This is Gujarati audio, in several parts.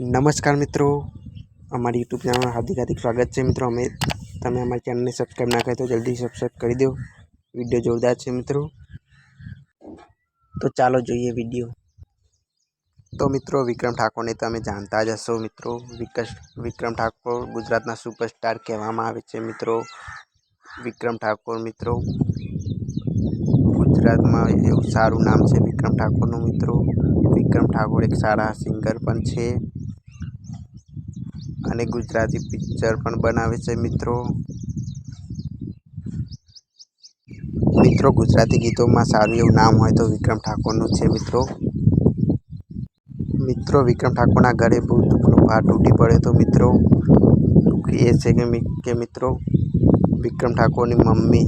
નમસ્કાર મિત્રો. અમારી યુટ્યુબ ચેનલમાં હાર્દિક હાર્દિક સ્વાગત છે મિત્રો. અમે તમે અમારી ચેનલને સબસ્ક્રાઈબ ના કરી તો જલ્દી સબસ્ક્રાઈબ કરી દો. વીડિયો જોરદાર છે મિત્રો. તો ચાલો જોઈએ વીડિયો. તો મિત્રો, વિક્રમ ઠાકોરને તમે જાણતા જ હશો મિત્રો. વિકસ વિક્રમ ઠાકોર ગુજરાતના સુપરસ્ટાર કહેવામાં આવે છે મિત્રો. વિક્રમ ઠાકોર મિત્રો. ગુજરાતમાં એવું સારું નામ છે વિક્રમ ઠાકોરનું મિત્રો. વિક્રમ ઠાકોર એક સારા સિંગર પણ છે. અને ગુજરાતી પિક્ચર પણ બનાવે છે મિત્રો. મિત્રો, ગુજરાતી ગીતોમાં સારું એવું નામ હોય તો વિક્રમ ઠાકોરનું છે મિત્રો. મિત્રો, વિક્રમ ઠાકોરના ઘરે બહુ દુઃખનો ભાર તૂટી પડ્યો તો મિત્રો એ છે કે મિત્રો વિક્રમ ઠાકોરની મમ્મી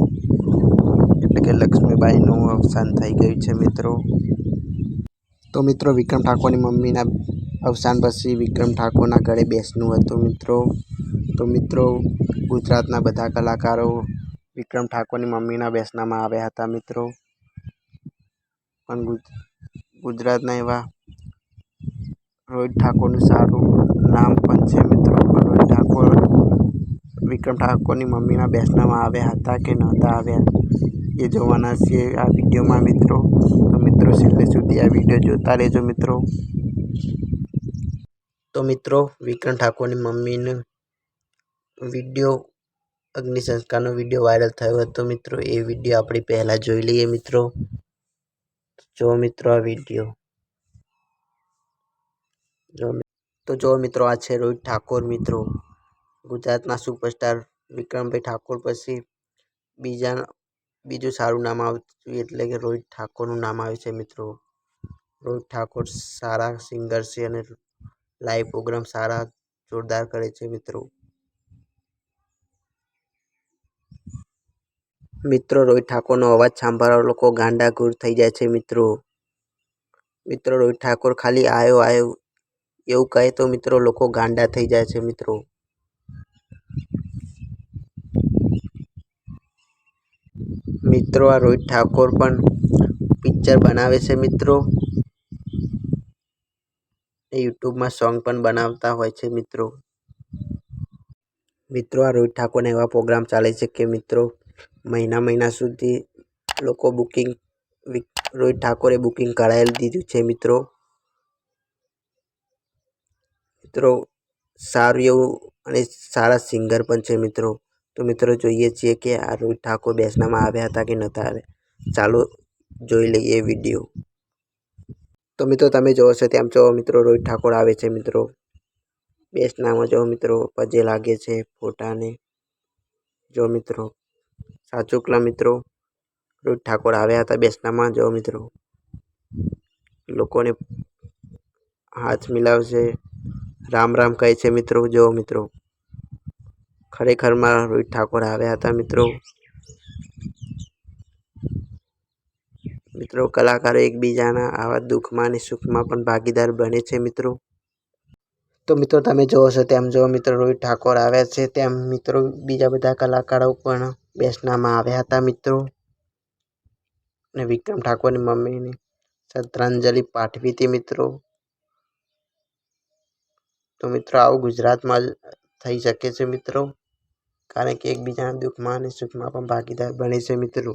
એટલે કે લક્ષ્મીબાઈનું અવસાન થઈ ગયું છે મિત્રો. તો મિત્રો, વિક્રમ ઠાકોરની મમ્મીના અવસાન પછી વિક્રમ ઠાકોરના ઘરે બેસનું હતું. મિત્રો, તો મિત્રો, ગુજરાતના બધા કલાકારો વિક્રમ ઠાકોરની મમ્મીના બેસનામાં આવ્યા હતા. મિત્રો, પણ ગુજરાતના એવા રોહિત ઠાકોરનું સારું નામ પણ છે. મિત્રો, પણ રોહિત ઠાકોર, વિક્રમ ઠાકોરની મમ્મીના બેસનામાં આવ્યા હતા કે નહોતા આવ્યા, એ જોવાના છીએ આ વિડીયોમાં. મિત્રો, તો મિત્રો, છેલ્લે સુધી આ વીડિયો જોતા રહેજો. મિત્રો તો મિત્રો, વિક્રમ ઠાકોરની મમ્મીનો વીડિયો અગ્નિ સંસ્કારનો વીડિયો વાયરલ થયો હતો. મિત્રો, એ વીડિયો આપણે પહેલાં જોઈ લઈએ મિત્રો. જો મિત્રો આ વીડિયો, જો તો જો મિત્રો આ છે રોહિત ઠાકોર મિત્રો, ગુજરાતના સુપરસ્ટાર વિક્રમભાઈ ઠાકોર પછી બીજા, બીજું સારું નામ આવતું એટલે કે રોહિત ઠાકોરનું નામ આવે છે મિત્રો. રોહિત ઠાકોર સારા સિંગર છે અને લાઈવ પ્રોગ્રામ સારા જોરદાર કરે છે મિત્રો. મિત્રો, રોહિત ઠાકોરનો અવાજ સાંભળવા લોકો ગાંડા ઘૂર થઈ જાય છે મિત્રો. મિત્રો, રોહિત ઠાકોર ખાલી આવ્યો આયો, એવું કહે તો મિત્રો લોકો ગાંડા થઈ જાય છે મિત્રો. મિત્રો, આ રોહિત ઠાકોર પણ પિક્ચર બનાવે છે મિત્રો. એ યુટ્યુબમાં સોંગ પણ બનાવતા હોય છે મિત્રો. મિત્રો, આ રોહિત ઠાકોરના એવા પ્રોગ્રામ ચાલે છે કે મિત્રો, મહિના મહિના સુધી લોકો બુકિંગ રોહિત ઠાકોરે બુકિંગ કરાવી દીધું છે મિત્રો. મિત્રો, સારું એવું અને સારા સિંગર પણ છે મિત્રો. તો મિત્રો, જોઈએ છીએ કે આ રોહિત ઠાકોર બેસનામાં આવ્યા હતા કે નહોતા. આવ્યા ચાલો જોઈ લઈએ વીડિયો. તો મિત્રો તમે જોવો છો તેમ જો મિત્રો રોહિત ઠાકોર આવે છે મિત્રો. બેસનામાં જો મિત્રો પજે લાગે છે ફોટાને. જો મિત્રો, સાચુકલા મિત્રો, રોહિત ઠાકોર આવ્યા હતા બેસનામાં જો મિત્રો. લોકોને હાથ મિલાવશે. રામ રામ કહે છે મિત્રો, જો મિત્રો. ખરેખરમાં રોહિત ઠાકોર આવ્યા હતા મિત્રો. મિત્રો, કલાકારો એકબીજાના આવા દુઃખમાં અને સુખમાં પણ ભાગીદાર બને છે મિત્રો. તો મિત્રો, તમે જોવો છો તેમ જો મિત્રો, રોહિત ઠાકોર આવ્યા છે તેમ મિત્રો, બીજા બધા કલાકારો પણ બેસનામાં આવ્યા હતા મિત્રો. અને વિક્રમ ઠાકોરની મમ્મીને શ્રદ્ધાંજલિ પાઠવી હતી મિત્રો. તો મિત્રો, આવું ગુજરાતમાં થઈ શકે છે મિત્રો. કારણ કે એકબીજાના દુઃખમાં અને સુખમાં પણ ભાગીદાર બને છે મિત્રો.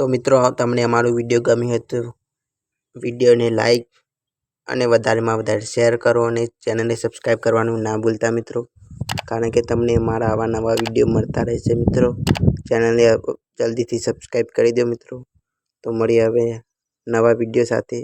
તો મિત્રો, તમને અમારો વીડિયો ગમ્યો હોય તો વિડીયોને લાઈક અને વધારેમાં વધારે શેર કરો અને ચેનલને સબસ્ક્રાઈબ કરવાનું ના ભૂલતા મિત્રો. કારણ કે તમને અમારા આવા નવા વીડિયો મળતા રહેશે મિત્રો. ચેનલને જલ્દીથી સબસ્ક્રાઈબ કરી દો મિત્રો. તો મળીએ હવે નવા વીડિયો સાથે.